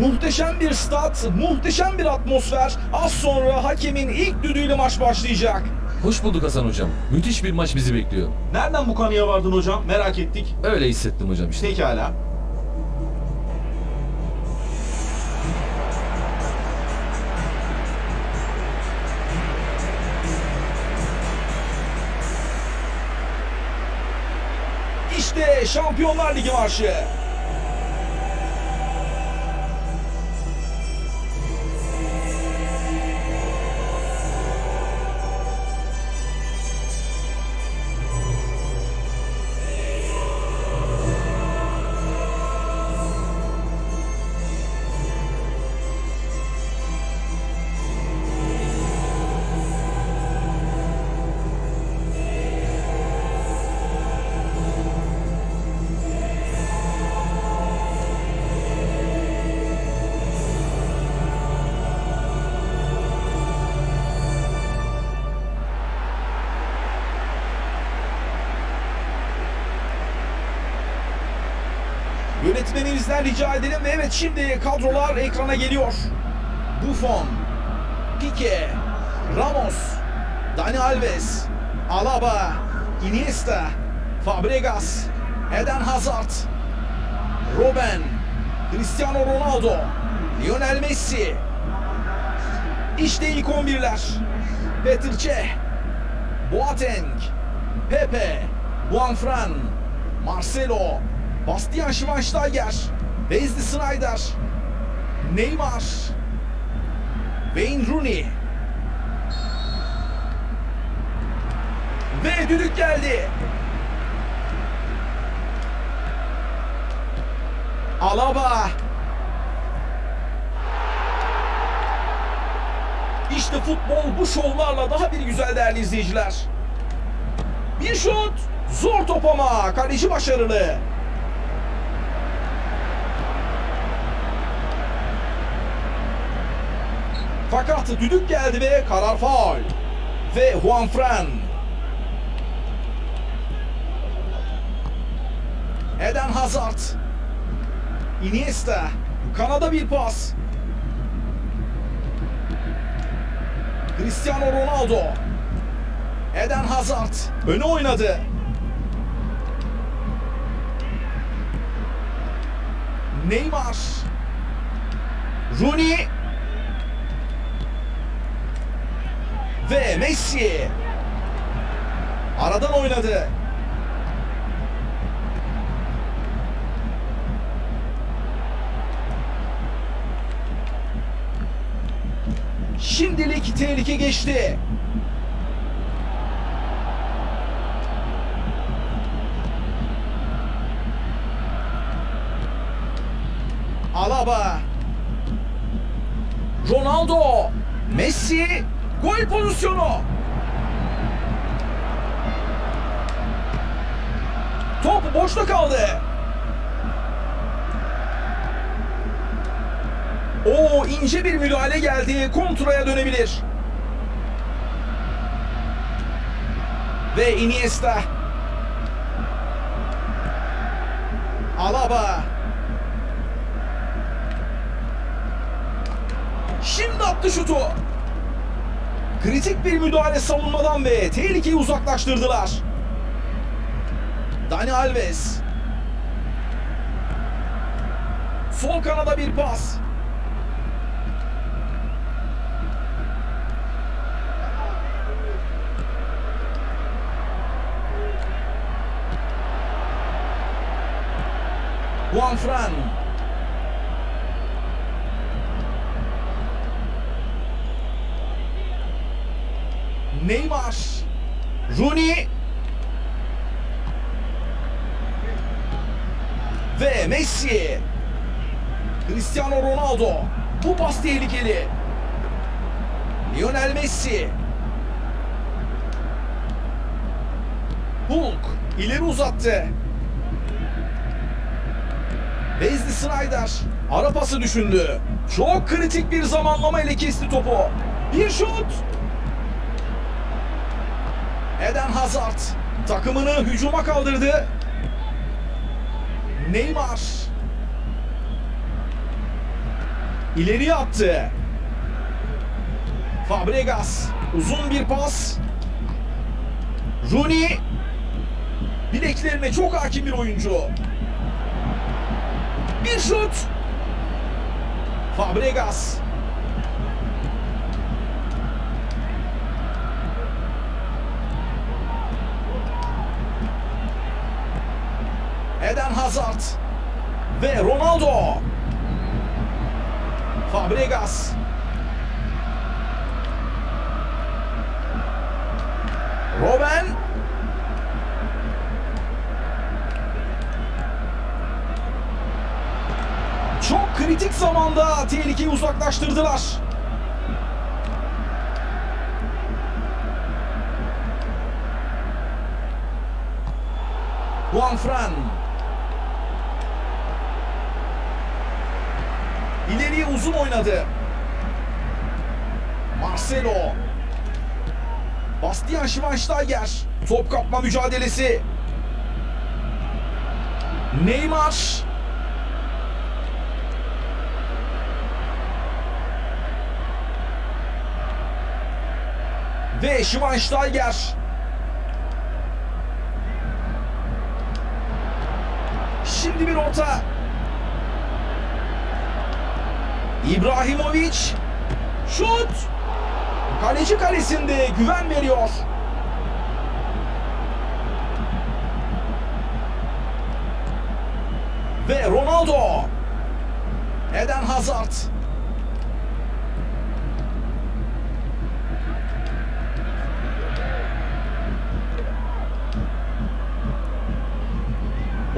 Muhteşem bir stat, muhteşem bir atmosfer. Az sonra hakemin ilk düdüğüyle maç başlayacak. Hoş bulduk Hasan hocam. Müthiş bir maç bizi bekliyor. Nereden bu kanıya vardın hocam? Merak ettik. Öyle hissettim hocam işte. Pekala. İşte Şampiyonlar Ligi marşı. Yönetmenimizden rica edelim ve evet şimdi kadrolar ekrana geliyor. Buffon, Pique, Ramos, Dani Alves, Alaba, Iniesta, Fabregas, Eden Hazard, Robben, Cristiano Ronaldo, Lionel Messi. İşte ilk 11'ler. Petr Cech, Boateng, Pepe, Juanfran, Marcelo, Bastian Schweinsteiger, Wesley Sneijder, Neymar, Wayne Rooney. Ve düdük geldi. Alaba. İşte futbol bu şovlarla daha bir güzel değerli izleyiciler. Bir şut. Zor top ama kaleci başarılı. Fakat düdük geldi ve karar faul. Ve Juanfran. Eden Hazard. Iniesta. Kanada bir pas. Cristiano Ronaldo. Eden Hazard. Öne oynadı. Neymar. Rooney. Ve Messi. Aradan oynadı. Şimdilik tehlike geçti. Alaba. Ronaldo. Messi. Gol pozisyonu. Top boşta kaldı. O ince bir müdahale geldi. Kontraya dönebilir. Ve Iniesta. Alaba. Şimdi attı şutu. Kritik bir müdahale savunmadan ve tehlikeyi uzaklaştırdılar. Dani Alves. Sol kanada bir pas. Juanfran. Neymar. Rooney. Ve Messi. Cristiano Ronaldo. Bu pas tehlikeli. Lionel Messi. Hulk ileri uzattı. Wesley Sneijder ara pası düşündü. Çok kritik bir zamanlama ile kesti topu. Bir şut. Eden Hazard takımını hücuma kaldırdı. Neymar. İleriye attı. Fabregas. Uzun bir pas. Rooney. Bileklerine çok hakim bir oyuncu. Bir şut. Fabregas. Eden Hazard ve Ronaldo. Fabregas. Robben. Çok kritik zamanda tehlikeyi uzaklaştırdılar. Juan Fran. İleriye uzun oynadı. Marcelo. Bastian Schweinsteiger. Top kapma mücadelesi. Neymar. Ve Schweinsteiger. Şimdi bir orta. İbrahimovic. Şut. Kaleci kalesinde güven veriyor. Ve Ronaldo. Eden Hazard.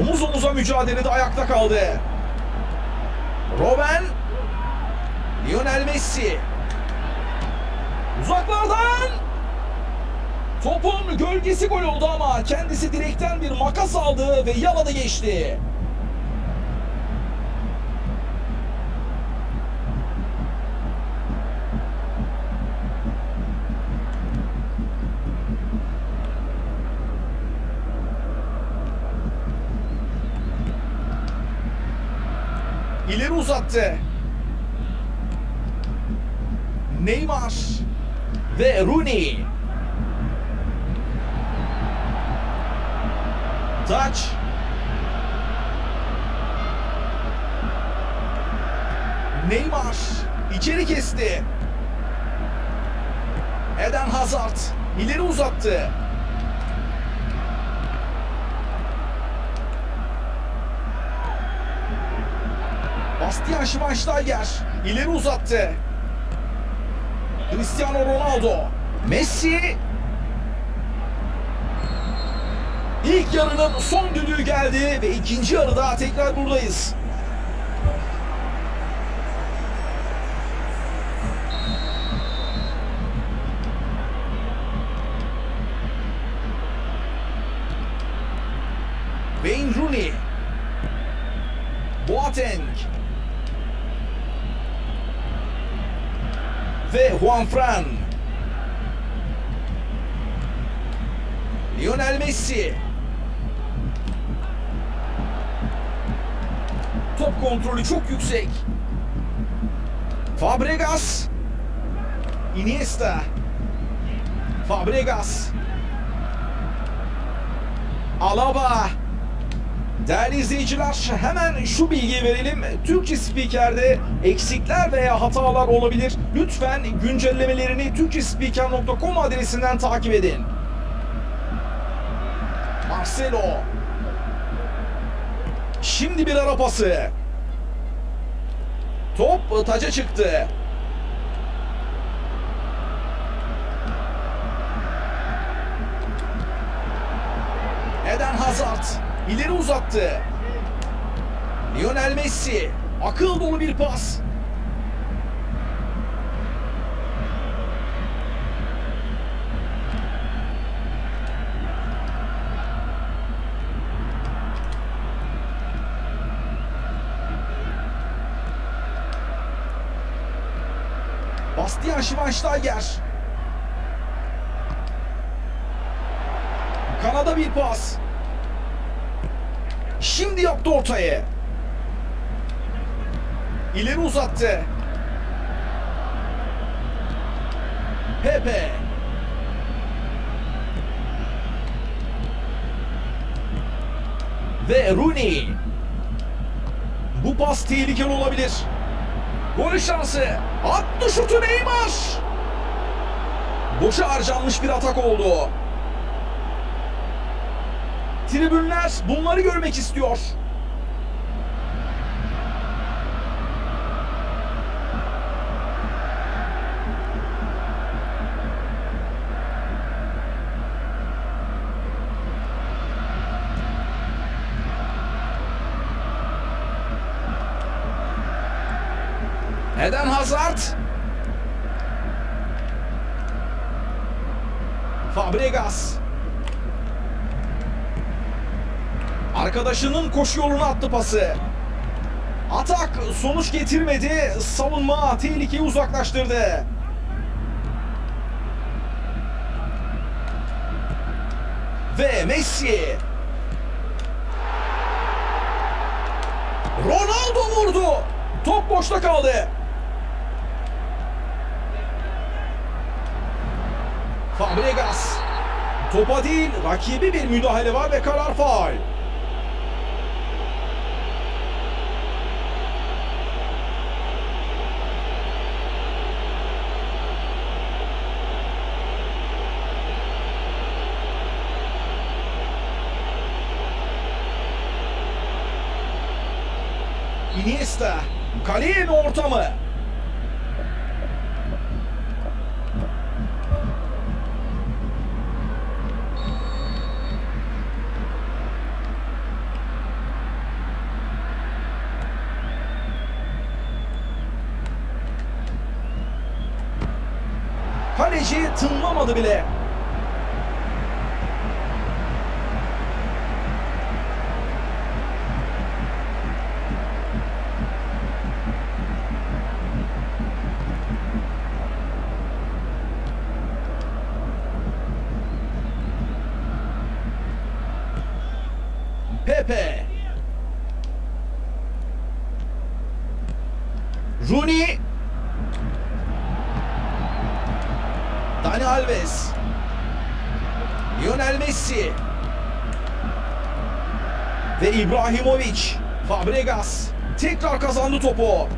Omuz omuza mücadelede ayakta kaldı. Robben. Lionel Messi. Uzaklardan. Topun gölgesi gol oldu ama kendisi direkten bir makas aldı ve yaladı geçti. İleri uzattı. Neymar ve Rooney. Touch. Neymar içeri kesti. Eden Hazard ileri uzattı. Bastian Schweinsteiger ileri uzattı. Cristiano Ronaldo. Messi. İlk yarının son düdüğü geldi ve ikinci yarıda tekrar buradayız. Ve Juan Fran. Lionel Messi. Top kontrolü çok yüksek. Fabregas. Iniesta. Fabregas. Alaba. Değerli izleyiciler hemen şu bilgiyi verelim. Türkçe spikerde eksikler veya hatalar olabilir. Lütfen güncellemelerini türkçespiker.com adresinden takip edin. Marcelo. Şimdi bir ara pası. Top taca çıktı. Eden Hazard ileri uzattı. Lionel Messi akıl dolu bir pas. Bastian Schweinsteiger. Kanada bir pas. Şimdi yaptı ortaya. İleri uzattı. Pepe. Ve Rooney. Bu pas tehlikeli olabilir. Gol şansı. Attı şutu Neymar. Boşa harcanmış bir atak oldu. Tribünler bunları görmek istiyor. Arkadaşının koşu yoluna attı pası. Atak sonuç getirmedi. Savunma tehlikeyi uzaklaştırdı. Ve Messi. Ronaldo vurdu. Top boşta kaldı. Fabregas. Topa değil, rakibi bir müdahale var ve karar faul. Iniesta. Kaleye mi orta mı? Kaleci tınlamadı bile. Pepe. Rooney. Dani Alves. Lionel Messi. Ve İbrahimovic. Fabregas. Tekrar kazandı topu.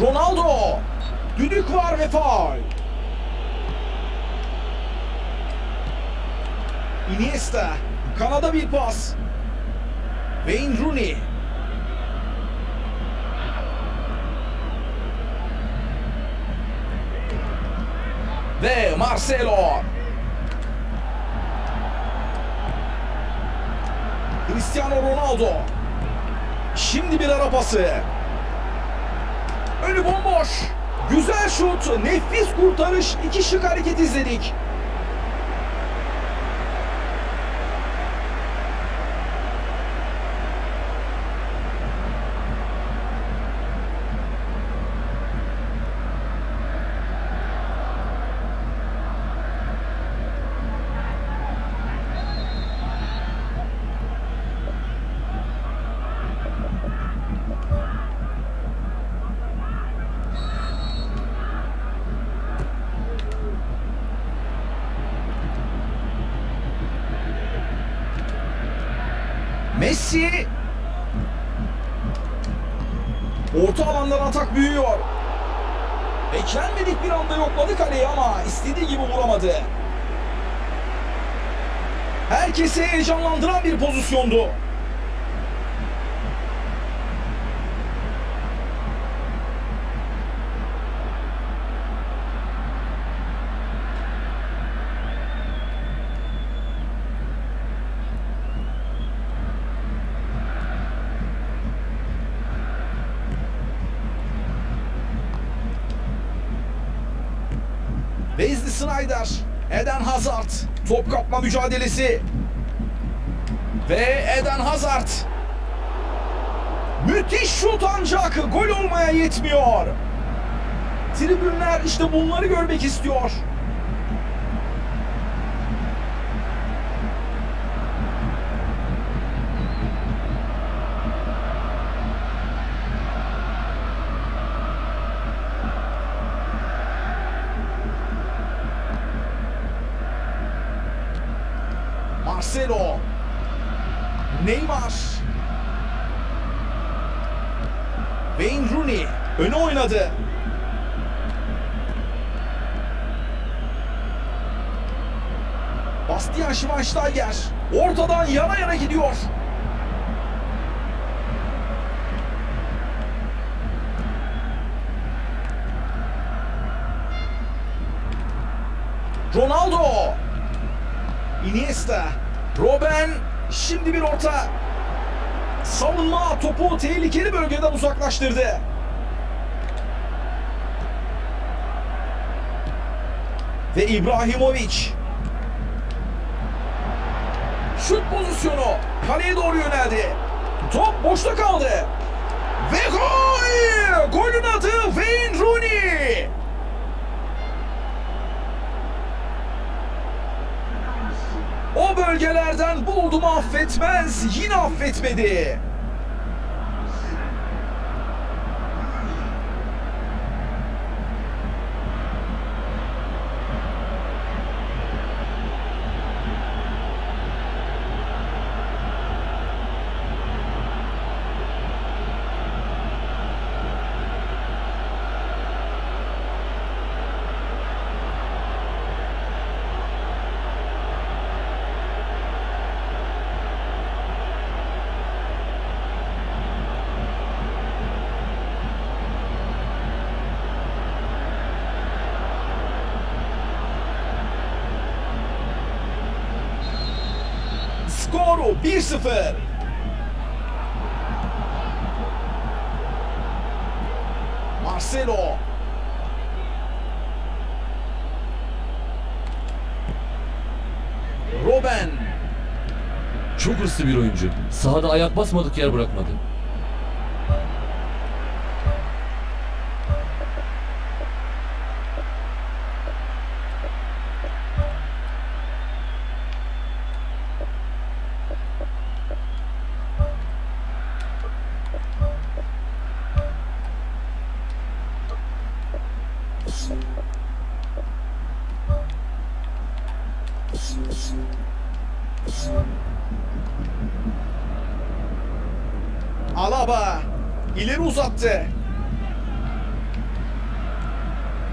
Ronaldo. Düdük var ve faul. Iniesta. Kanada bir pas. Wayne Rooney. Ve Marcelo. Cristiano Ronaldo. Şimdi bir ara pası. Önü bomboş. Güzel şut, nefis kurtarış, iki şık hareket izledik. Messi Orta alandan atak büyüyor. Beklenmedik bir anda yokladı kaleyi ama istediği gibi vuramadı. Herkesi heyecanlandıran bir pozisyondu. Wesley Snyder, Eden Hazard, top kapma mücadelesi. Ve Eden Hazard. Müthiş şut ancak gol olmaya yetmiyor. Tribünler işte bunları görmek istiyor. Bastian Schweinsteiger ortadan yana yana gidiyor. Ronaldo. Iniesta. Robben. Şimdi bir orta. Savunma topu tehlikeli bölgeden uzaklaştırdı. Ve İbrahimovic. Şut pozisyonu. Kaleye doğru yöneldi. Top boşta kaldı. Ve gol! Golün adı Wayne Rooney. O bölgelerden buldu mu affetmez, yine affetmedi. 1-0. Marcelo. Robben. Çok hırslı bir oyuncu. Sahada ayak basmadık yer bırakmadı. Uzattı.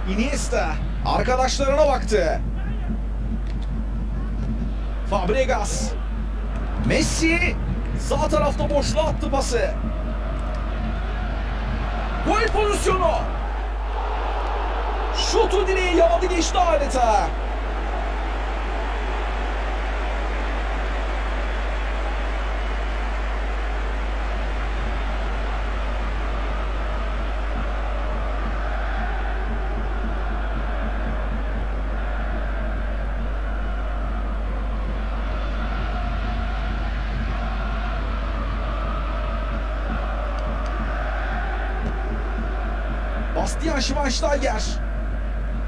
Iniesta arkadaşlarına baktı. Fabregas. Messi sağ tarafta boşluğa attı pası. Gol pozisyonu. Şutu direği yaladı geçti adeta. Bastian Schweinsteiger.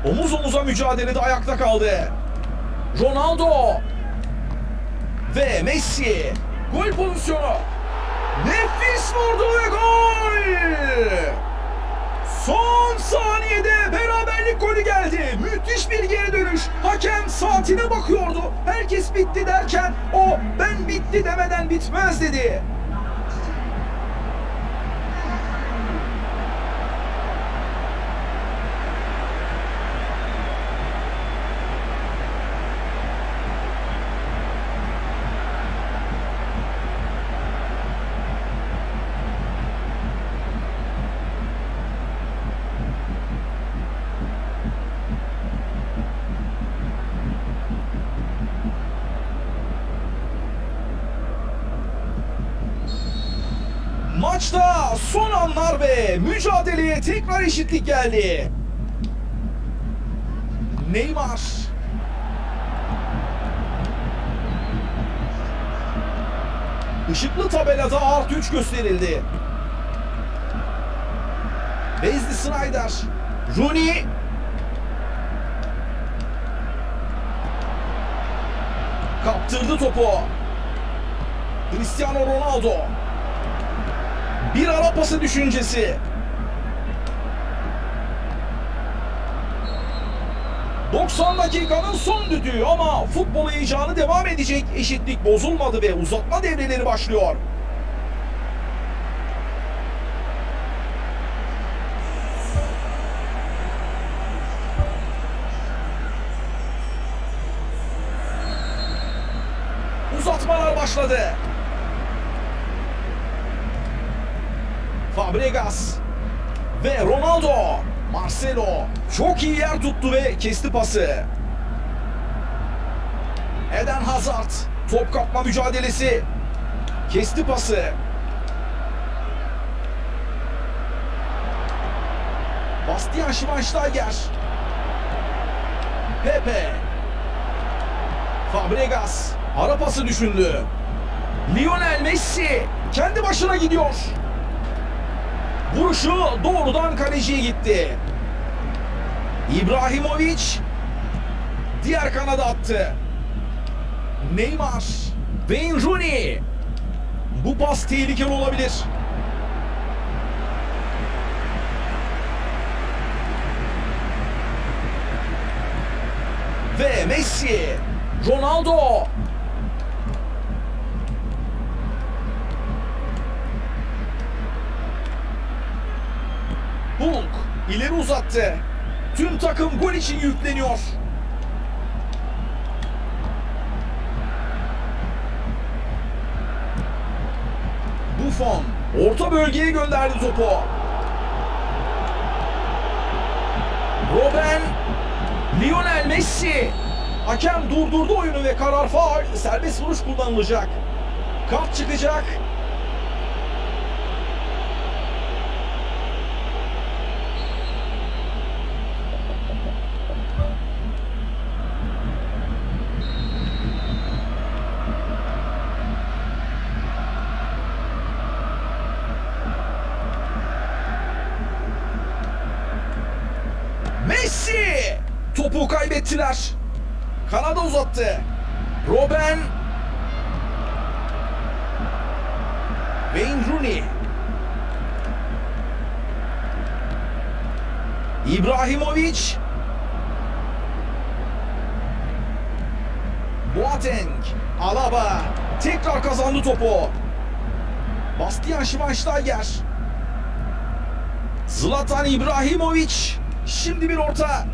Omuz omuza mücadelede ayakta kaldı. Ronaldo. Ve Messi. Gol pozisyonu. Nefis vurdu ve gol! Son saniyede beraberlik golü geldi. Müthiş bir geri dönüş. Hakem saatine bakıyordu. Herkes bitti derken o ben bitti demeden bitmez dedi. Maçta son anlar ve mücadeleye tekrar eşitlik geldi. Neymar. Işıklı tabelada artı 3 gösterildi. Wesley Snyder. Rooney. Kaptırdı topu. Cristiano Ronaldo. Bir ara pası düşüncesi. 90 dakikanın son düdüğü ama futbol heyecanı devam edecek. Eşitlik bozulmadı ve uzatma devreleri başlıyor. Uzatmalar başladı. Fabregas ve Ronaldo. Marcelo çok iyi yer tuttu ve kesti pası. Eden Hazard top kapma mücadelesi. Kesti pası. Bastian Schweinsteiger. Pepe. Fabregas ara pası düşündü. Lionel Messi kendi başına gidiyor. Vuruşu doğrudan kaleciye gitti. İbrahimovic diğer kanada attı. Neymar, Wayne Rooney. Bu pas tehlikeli olabilir. Ve Messi, Ronaldo. Hulk ileri uzattı. Tüm takım gol için yükleniyor. Buffon orta bölgeye gönderdi topu. Robben, Lionel Messi. Hakem durdurdu oyunu ve karar faul. Serbest vuruş kullanılacak. Kart çıkacak. Kaybettiler. Kanada uzattı. Robben. Wayne Rooney. İbrahimovic. Boateng. Alaba. Tekrar kazandı topu. Bastian Schweinsteiger. Zlatan İbrahimovic. Şimdi bir orta.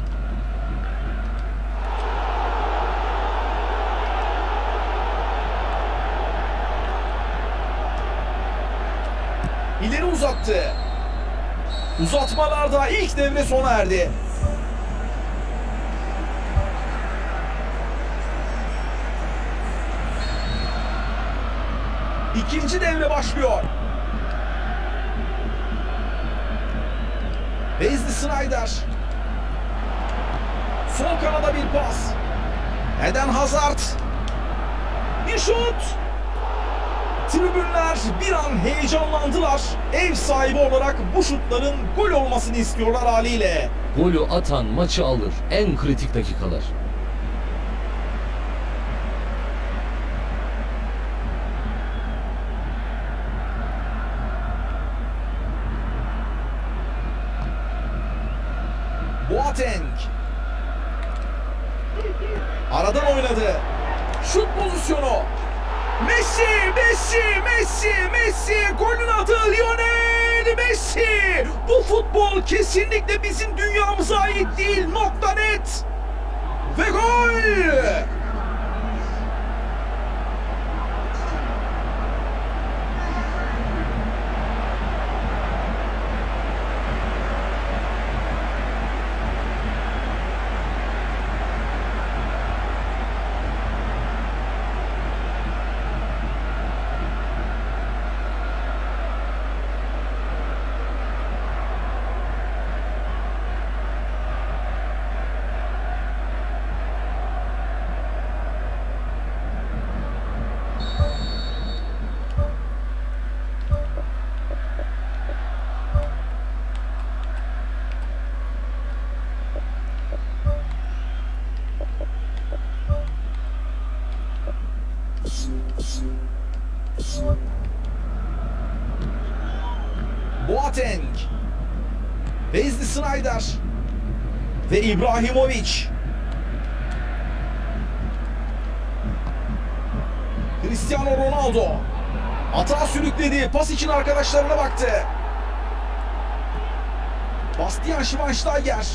İleri uzattı. Uzatmalarda ilk devre sona erdi. İkinci devre başlıyor. Wesley Snyder. Sol kanada bir pas. Eden Hazard. Bir şut. Tribünler bir an heyecanlandılar. Ev sahibi olarak bu şutların gol olmasını istiyorlar haliyle. Golü atan maçı alır. En kritik dakikalar. Boateng. Aradan oynadı. Şut pozisyonu. Messi, Messi, Messi, Messi. Golün adı Lionel Messi. Bu futbol kesinlikle bizim dünyamıza ait değil. Nokta net. Ve gol. Haydar ve İbrahimovic. Cristiano Ronaldo hata sürükledi. Pas için arkadaşlarına baktı. Bastian Schweinsteiger.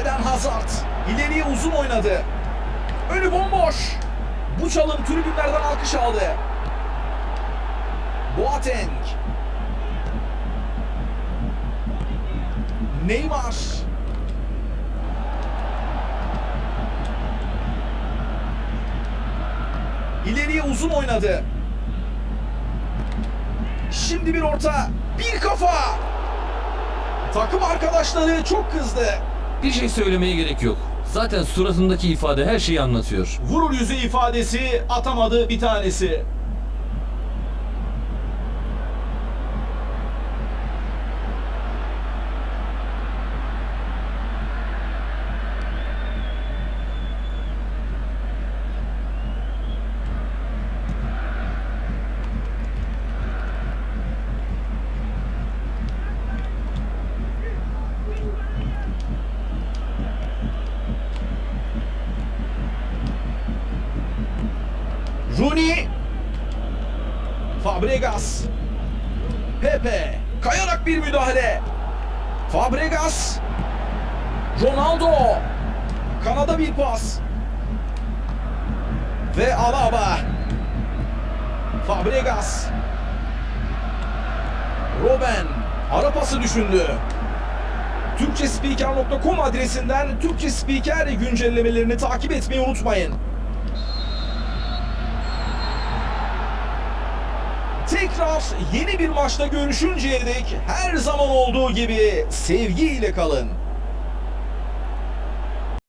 Eden Hazard ileriye uzun oynadı. Önü bomboş. Bu çalım tribünlerden alkış aldı. Boateng. Neymar. İleriye uzun oynadı. Şimdi bir orta, bir kafa. Takım arkadaşları çok kızdı. Bir şey söylemeye gerek yok. Zaten suratındaki ifade her şeyi anlatıyor. Vurur yüzü ifadesi atamadı bir tanesi. Rooney. Fabregas. Pepe. Kayarak bir müdahale. Fabregas. Ronaldo. Kanada bir pas. Ve Alaba. Fabregas. Robben. Ara pası düşündü. Türkçespiker.com adresinden Türkçe Spiker güncellemelerini takip etmeyi unutmayın. Tekrar yeni bir maçta görüşünceye dek her zaman olduğu gibi sevgiyle kalın.